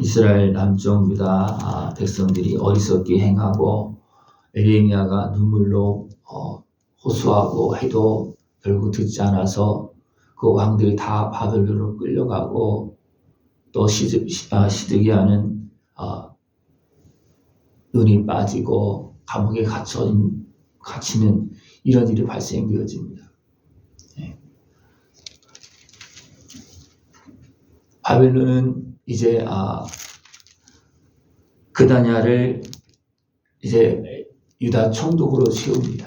이스라엘 남쪽 유다 아, 백성들이 어리석게 행하고 에레미야가 눈물로 어, 호소하고 해도 결국 듣지 않아서 그 왕들이 다 바벨론으로 끌려가고 또 아, 시드기야는 아, 눈이 빠지고 감옥에 갇혀 갇히는 이런 일이 발생되어집니다. 예. 바벨론은 이제 아, 그다냐를 이제 유다 총독으로 세웁니다.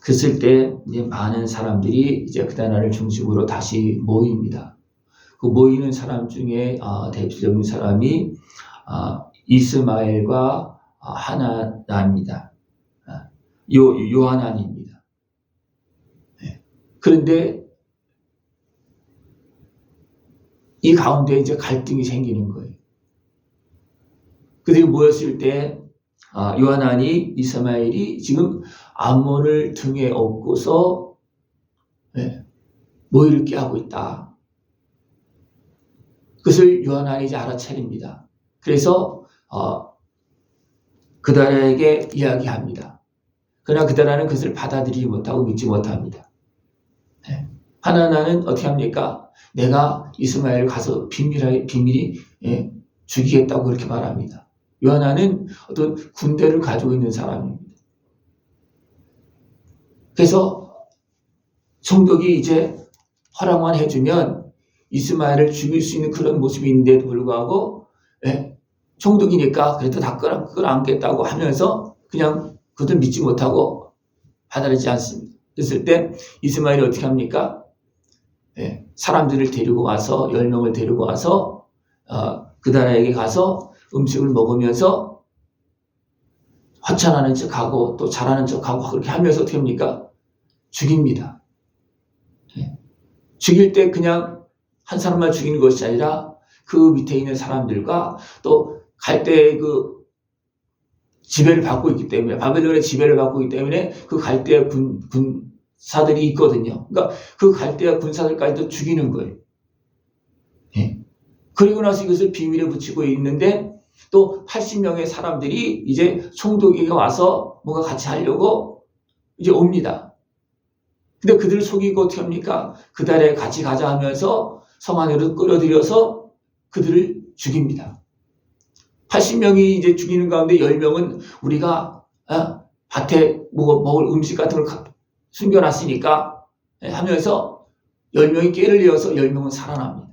그랬을 때 이제 많은 사람들이 이제 그다냐를 중심으로 다시 모입니다. 그 모이는 사람 중에 아, 대표적인 사람이 아, 이스마엘과 아, 하나나입니다. 아, 요 요하난입니다. 네. 그런데 이 가운데 이제 갈등이 생기는 거예요. 그들이 모였을 때 아, 요하난이 이스마엘이 지금 암몬을 등에 업고서 네, 모이를 깨하고 있다. 그것을 요하난이 이제 알아차립니다. 그래서 어, 그다라에게 이야기합니다. 그러나 그다라는 그것을 받아들이지 못하고 믿지 못합니다. 네. 하나나는 어떻게 합니까? 내가 이스마엘 가서 비밀하게 비밀이 예, 죽이겠다고 그렇게 말합니다. 요하나는 어떤 군대를 가지고 있는 사람입니다. 그래서 총독이 이제 허락만 해주면 이스마엘을 죽일 수 있는 그런 모습이 있는데도 불구하고 예, 총독이니까 그래도 다 끌어, 끌어안겠다고 하면서 그냥 그들 믿지 못하고 받아들이지 않습니다. 그랬을 때 이스마엘이 어떻게 합니까? 예, 사람들을 데리고 와서 10명을 데리고 와서 어, 그 나라에게 가서 음식을 먹으면서 화찬하는 척하고 또 잘하는 척하고 그렇게 하면서 어떻게 합니까? 죽입니다. 예. 죽일 때 그냥 한 사람만 죽이는 것이 아니라 그 밑에 있는 사람들과 또 갈대의 그 지배를 받고 있기 때문에 바벨론의 지배를 받고 있기 때문에 그 갈대 군, 군 사들이 있거든요. 그러니까 그 갈대 군사들까지도 죽이는 거예요. 예. 그리고 나서 이것을 비밀에 붙이고 있는데 또 80명의 사람들이 이제 총독이가 와서 뭔가 같이 하려고 이제 옵니다. 근데 그들을 속이고 어떻게 합니까? 그 달에 같이 가자 하면서 성 안으로 끌어들여서 그들을 죽입니다. 80명이 이제 죽이는 가운데 10명은 우리가 어, 밭에 뭐 먹을 음식 같은 걸 가- 숨겨놨으니까 예, 하면서 10명이 깨를 이어서 10명은 살아납니다.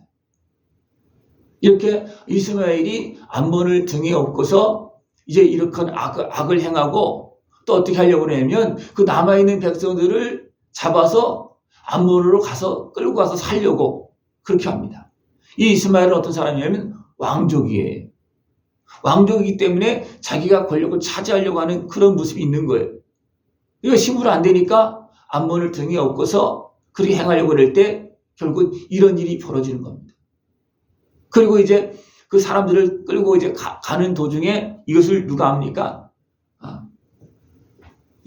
이렇게 이스마엘이 암몬을 등에 업고서 이제 이렇게 악을, 악을 행하고 또 어떻게 하려고 하냐면 그 남아있는 백성들을 잡아서 암몬으로 가서 끌고 가서 살려고 그렇게 합니다. 이 이스마엘은 어떤 사람이냐면 왕족이에요. 왕족이기 때문에 자기가 권력을 차지하려고 하는 그런 모습이 있는 거예요. 이거 힘으로 안 되니까 암몬을 등에 업고서 그렇게 행하려고 할때 결국 이런 일이 벌어지는 겁니다. 그리고 이제 그 사람들을 끌고 이제 가, 는 도중에 이것을 누가 압니까? 아,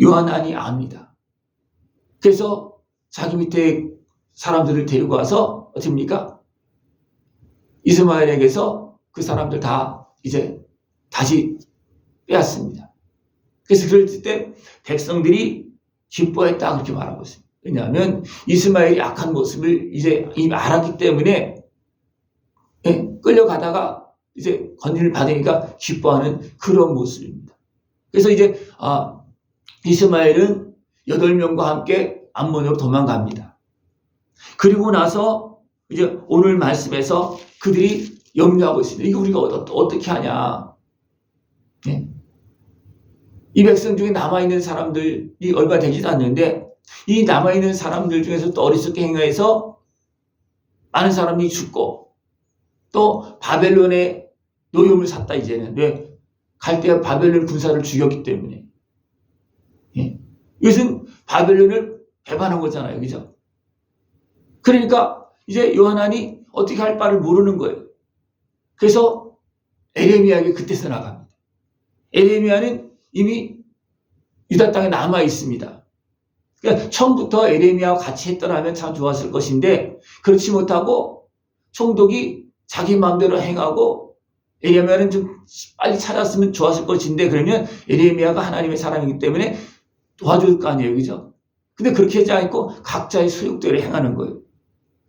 요한안이 압니다. 그래서 자기 밑에 사람들을 데리고 와서 어떻게 합니까? 이스마엘에게서 그 사람들 다 이제 다시 빼앗습니다. 그래서 그럴 때 백성들이 기뻐했다 그렇게 말하고 있습니다. 왜냐하면 이스마엘이 악한 모습을 이제 이미 알았기 때문에 예, 끌려가다가 이제 건진을 받으니까 기뻐하는 그런 모습입니다. 그래서 이제 아, 이스마엘은 여덟 명과 함께 암몬으로 도망갑니다. 그리고 나서 이제 오늘 말씀에서 그들이 염려하고 있습니다. 이거 우리가 어, 어떻게 하냐? 예? 이 백성 중에 남아있는 사람들이 얼마 되지도 않는데 이 남아있는 사람들 중에서 또 어리석게 행해서 많은 사람이 죽고 또 바벨론의 노임을 샀다 이제는. 왜? 갈대아 바벨론 군사를 죽였기 때문에. 예. 이것은 바벨론을 배반한 거잖아요 그죠? 그러니까 이제 요한안이 어떻게 할 바를 모르는 거예요. 그래서 에레미야에게 그때서 나갑니다. 에레미야는 이미 유다 땅에 남아 있습니다 그러니까 처음부터 에레미야와 같이 했더라면 참 좋았을 것인데 그렇지 못하고 총독이 자기 마음대로 행하고 에레미야는 좀 빨리 찾았으면 좋았을 것인데 그러면 에레미야가 하나님의 사람이기 때문에 도와줄 거 아니에요. 그죠? 근데 그렇게 하지 않고 각자의 소욕대로 행하는 거예요.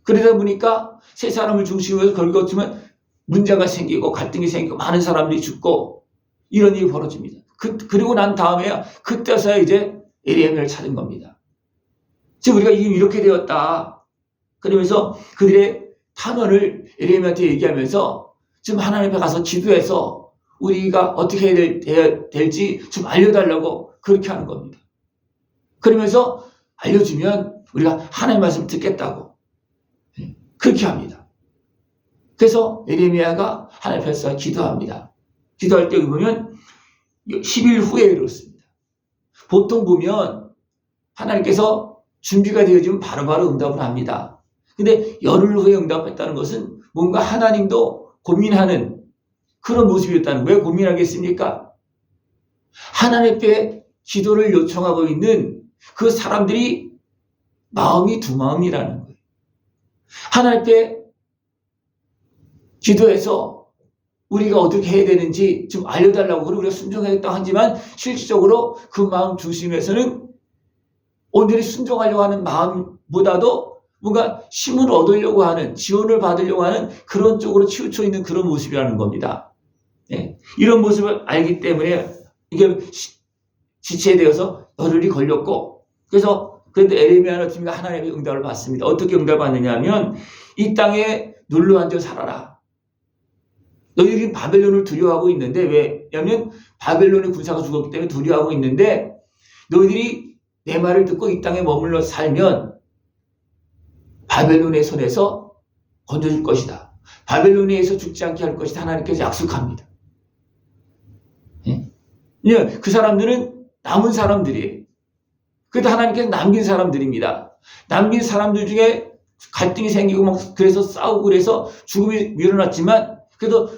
그러다 보니까 세 사람을 중심으로 걸었지만 문제가 생기고 갈등이 생기고 많은 사람들이 죽고 이런 일이 벌어집니다. 그, 그리고 난 다음에야 그때서야 이제 에레미야를 찾은 겁니다. 지금 우리가 지금 이렇게 되었다. 그러면서 그들의 탄원을 에레미야한테 얘기하면서 지금 하나님 앞에 가서 기도해서 우리가 어떻게 해야 될지 좀 알려달라고 그렇게 하는 겁니다. 그러면서 알려주면 우리가 하나님 말씀 듣겠다고 예, 그렇게 합니다. 그래서 에레미야가 하나님 앞에서 기도합니다. 기도할 때 보면 10일 후에 이렇습니다. 보통 보면 하나님께서 준비가 되어지면 바로 바로 응답을 합니다. 근데 열흘 후에 응답했다는 것은 뭔가 하나님도 고민하는 그런 모습이었다는 거예요. 고민하겠습니까? 하나님 앞에 기도를 요청하고 있는 그 사람들이 마음이 두 마음이라는 거예요. 하나님 앞에 기도해서 우리가 어떻게 해야 되는지 좀 알려달라고 그리고 우리가 순종하겠다 하지만 실질적으로 그 마음 중심에서는 오늘이 순종하려고 하는 마음보다도 뭔가 힘을 얻으려고 하는 지원을 받으려고 하는 그런 쪽으로 치우쳐 있는 그런 모습이라는 겁니다. 예. 이런 모습을 알기 때문에 이게 지체되어서 열흘이 걸렸고 그래서 그런데 에레미야는 팀가 하나님의 응답을 받습니다. 어떻게 응답을 받느냐 하면 이 땅에 눌러 앉아 살아라. 너희들이 바벨론을 두려워하고 있는데 왜냐하면 바벨론의 군사가 죽었기 때문에 두려워하고 있는데 너희들이 내 말을 듣고 이 땅에 머물러 살면 바벨론의 손에서 건져줄 것이다. 바벨론에 의해서 죽지 않게 할 것이다. 하나님께서 약속합니다. 예? 예, 그 사람들은 남은 사람들이에요. 그래도 하나님께서 남긴 사람들입니다. 남긴 사람들 중에 갈등이 생기고 막 그래서 싸우고 그래서 죽음이 밀어났지만 그래도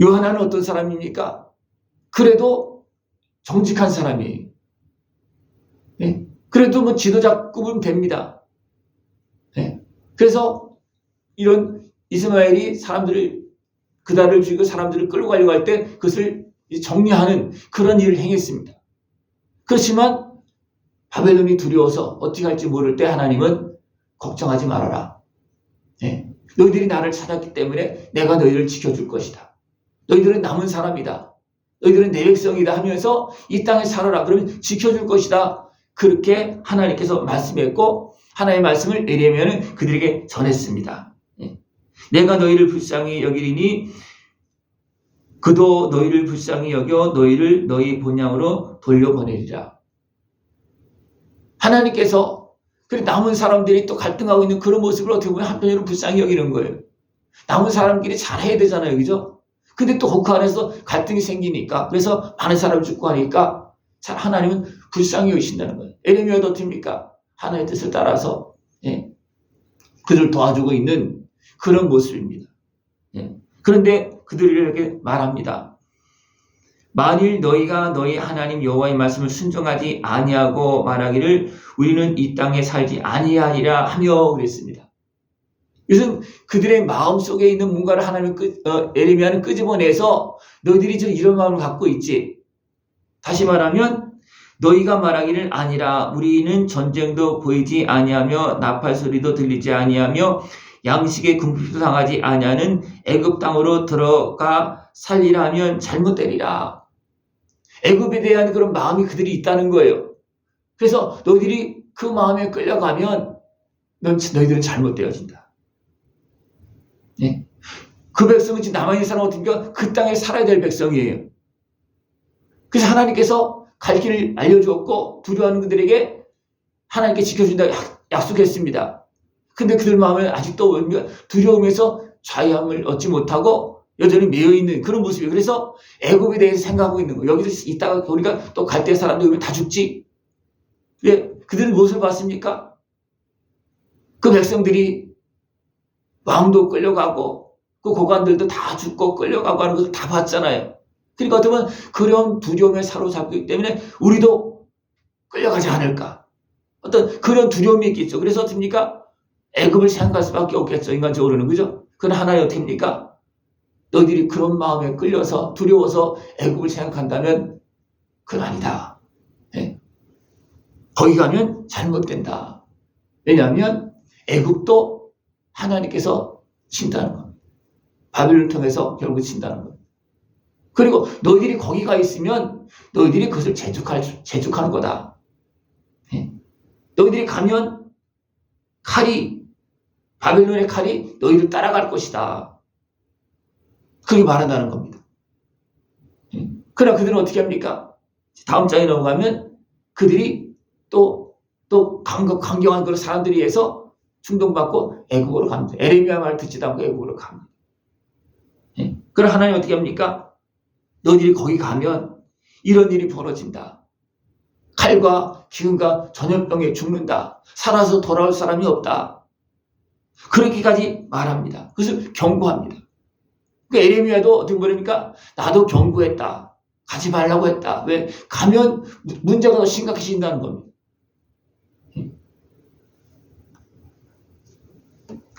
요하나는 어떤 사람입니까? 그래도 정직한 사람이에요. 예? 그래도 뭐 지도자 꼽으면 됩니다. 예? 그래서 이런 이스마엘이 사람들을 그달을 죽이고 사람들을 끌고 가려고 할 때 그것을 정리하는 그런 일을 행했습니다. 그렇지만 바벨론이 두려워서 어떻게 할지 모를 때 하나님은 걱정하지 말아라. 예. 너희들이 나를 찾았기 때문에 내가 너희를 지켜줄 것이다. 너희들은 남은 사람이다. 너희들은 내 백성이다 하면서 이 땅에 살아라. 그러면 지켜줄 것이다. 그렇게 하나님께서 말씀했고 하나님의 말씀을 에레미야는 그들에게 전했습니다. 예. 내가 너희를 불쌍히 여기리니 그도 너희를 불쌍히 여겨 너희를 너희 본향으로 돌려보내리라. 하나님께서 그 남은 사람들이 또 갈등하고 있는 그런 모습을 어떻게 보면 한편으로 불쌍히 여기는 거예요. 남은 사람끼리 잘해야 되잖아요. 그죠? 근데 또 그 안에서 갈등이 생기니까 그래서 많은 사람이 죽고 하니까 하나님은 불쌍히 여기신다는 거예요. 에레미야도 어떻습니까? 하나님의 뜻을 따라서 예, 그들 도와주고 있는 그런 모습입니다. 예. 그런데 그들에게 말합니다. 만일 너희가 너희 하나님 여호와의 말씀을 순종하지 아니하고 말하기를 우리는 이 땅에 살지 아니하리라 하며 그랬습니다. 이것은 그들의 마음 속에 있는 뭔가를 하나님 끄, 어, 에레미야는 끄집어내서 너희들이 지금 이런 마음을 갖고 있지. 다시 말하면 너희가 말하기를 아니라 우리는 전쟁도 보이지 아니하며 나팔 소리도 들리지 아니하며 양식의 궁핍도 당하지 아니하는 애굽 땅으로 들어가 살리라 하면 잘못되리라. 애굽에 대한 그런 마음이 그들이 있다는 거예요. 그래서 너희들이 그 마음에 끌려가면 넌 너희들은 잘못되어진다. 네? 그 백성은 지금 남아있는 사람 어떻게 그 땅에 살아야 될 백성이에요. 그래서 하나님께서 갈 길을 알려주었고 두려워하는 그들에게 하나님께 지켜준다 약속했습니다. 근데 그들 마음에 아직도 두려움에서 자유함을 얻지 못하고 여전히 매여 있는 그런 모습이에요. 그래서 애굽에 대해서 생각하고 있는 거예요. 여기서 있다가 우리가 또 갈대 사람들 다 죽지. 왜? 그들은 무엇을 봤습니까? 그 백성들이 왕도 끌려가고 그 고관들도 다 죽고 끌려가고 하는 것을 다 봤잖아요. 그러니까 어쩌면 그런 두려움에 사로잡기 고 때문에 우리도 끌려가지 않을까. 어떤 그런 두려움이 있겠죠. 그래서 어떻습니까? 애굽을 생각할 수밖에 없겠죠. 인간적으로는. 그죠? 그건 하나의 어떻습니까? 너희들이 그런 마음에 끌려서 두려워서 애굽을 생각한다면 그건 아니다. 예. 거기 가면 잘못된다. 왜냐하면 애굽도 하나님께서 친다는 겁니다. 바벨을 통해서 결국 친다는 겁니다. 그리고 너희들이 거기 가 있으면 너희들이 그것을 재촉할, 수- 재촉하는 거다. 예. 너희들이 가면 칼이 바벨론의 칼이 너희를 따라갈 것이다. 그렇게 말한다는 겁니다. 예. 그러나 그들은 어떻게 합니까? 다음 장에 넘어가면 그들이 또, 또 강경, 강경한 그런 사람들에 의해서 충동받고 애국으로 갑니다. 에레미야 말 듣지도 않고 애국으로 갑니다. 예. 그럼 하나님 어떻게 합니까? 너희들이 거기 가면 이런 일이 벌어진다. 칼과 기근과 전염병에 죽는다. 살아서 돌아올 사람이 없다. 그렇게까지 말합니다. 그것을 경고합니다. 그 에레미야도 어떻게 보니까 나도 경고했다. 가지 말라고 했다. 왜? 가면 무- 문제가 더 심각해진다는 겁니다.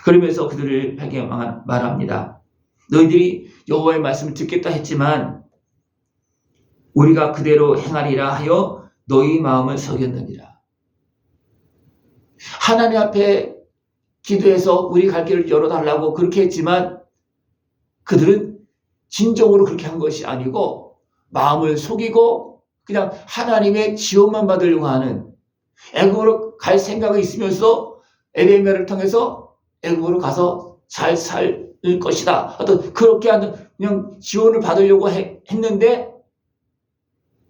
그러면서 그들을 말- 말합니다. 너희들이 여호와의 말씀을 듣겠다 했지만 우리가 그대로 행하리라 하여 너희 마음을 속였느니라. 하나님 앞에 기도해서 우리 갈 길을 열어달라고 그렇게 했지만 그들은 진정으로 그렇게 한 것이 아니고 마음을 속이고 그냥 하나님의 지원만 받으려고 하는 애국으로 갈 생각이 있으면서 에레미야를 통해서 애국으로 가서 잘 살 것이다. 어떤 그렇게 하는 그냥 지원을 받으려고 해- 했는데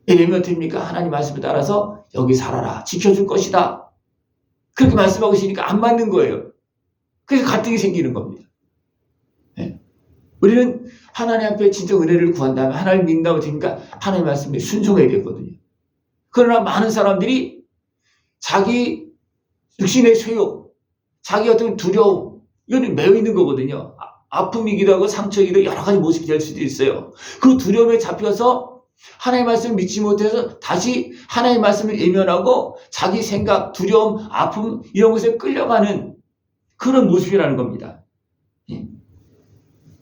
에레미야 됩니까? 하나님 말씀에 따라서 여기 살아라. 지켜줄 것이다. 그렇게 말씀하고 있으니까 안 맞는 거예요. 그래서 갈등이 생기는 겁니다. 예. 우리는 하나님 앞에 진짜 은혜를 구 한다면 하나님 믿는다고 되니까 하나님 말씀에 순종해야 되거든요. 그러나 많은 사람들이 자기 육신의 소욕, 자기 어떤 두려움, 이거는 매여 있는 거거든요. 아- 아픔이기도 하고 상처이기도 여러 가지 모습이 될 수도 있어요. 그 두려움에 잡혀서 하나님의 말씀을 믿지 못해서 다시 하나님의 말씀을 외면하고 자기 생각, 두려움, 아픔 이런 것에 끌려가는 그런 모습이라는 겁니다. 예.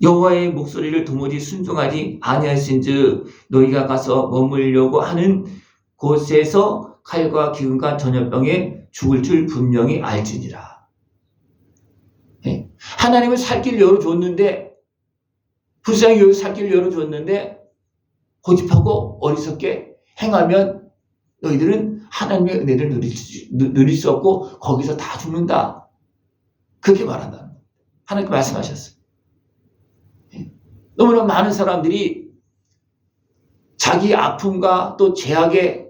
여호와의 목소리를 도무지 순종하지 아니하신즉 너희가 가서 머물려고 하는 곳에서 칼과 기근과 전염병에 죽을 줄 분명히 알지니라. 예. 하나님은 살 길을 열어줬는데 불쌍히 여기 살 길을 열어줬는데 고집하고 어리석게 행하면 너희들은 하나님의 은혜를 누릴 수, 누- 누릴 수 없고 거기서 다 죽는다. 그렇게 거예요. 하나님께 말씀하셨어요. 예. 너무나 많은 사람들이 자기 아픔과 또 죄악에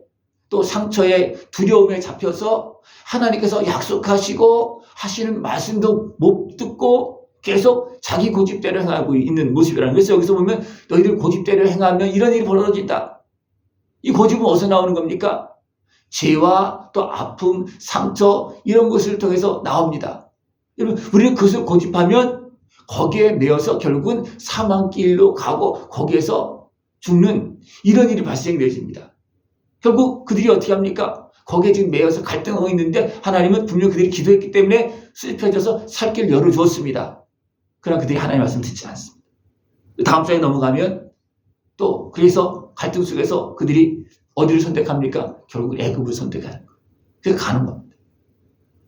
또 상처에 두려움에 잡혀서 하나님께서 약속하시고 하시는 말씀도 못 듣고 계속 자기 고집대로 행하고 있는 모습이라는. 그래서 여기서 보면 너희들 고집대로 행하면 이런 일이 벌어진다. 이 고집은 어디서 나오는 겁니까? 죄와 또 아픔, 상처 이런 것을 통해서 나옵니다. 여러분, 우리는 그것을 고집하면 거기에 매여서 결국은 사망길로 가고 거기에서 죽는 이런 일이 발생되어집니다. 결국 그들이 어떻게 합니까? 거기에 지금 매여서 갈등하고 있는데 하나님은 분명 그들이 기도했기 때문에 슬퍼져서 살 길을 열어주었습니다. 그러나 그들이 하나님의 말씀 듣지 않습니다. 다음 장에 넘어가면 또 그래서 갈등 속에서 그들이 어디를 선택합니까? 결국 애굽을 선택하는 거예요. 그래서 가는 겁니다.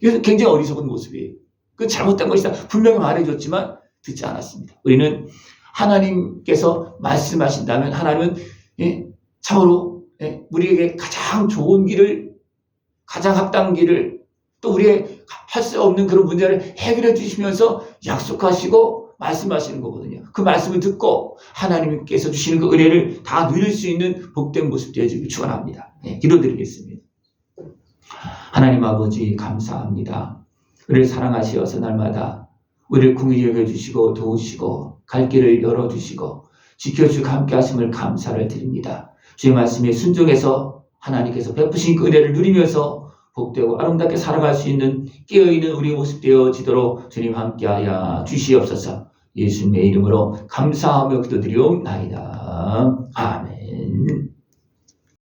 이것은 굉장히 어리석은 모습이에요. 그 잘못된 것이다. 분명히 말해줬지만 듣지 않았습니다. 우리는 하나님께서 말씀하신다면 하나님은 예, 참으로 예, 우리에게 가장 좋은 길을 가장 합당한 길을 또 우리의 할 수 없는 그런 문제를 해결해 주시면서 약속하시고 말씀하시는 거거든요. 그 말씀을 듣고 하나님께서 주시는 그 은혜를 다 누릴 수 있는 복된 모습 되어주길 축원합니다. 예, 기도드리겠습니다. 하나님 아버지 감사합니다. 우리를 사랑하시어서 날마다 우리를 궁히 여겨주시고 도우시고 갈 길을 열어주시고 지켜주시고 함께 하심을 감사를 드립니다. 주의 말씀에 순종해서 하나님께서 베푸신 그 은혜를 누리면서 복되고 아름답게 살아갈 수 있는 깨어있는 우리 모습 되어지도록 주님 함께하여 주시옵소서 예수님의 이름으로 감사하며 기도드리옵나이다. 아멘.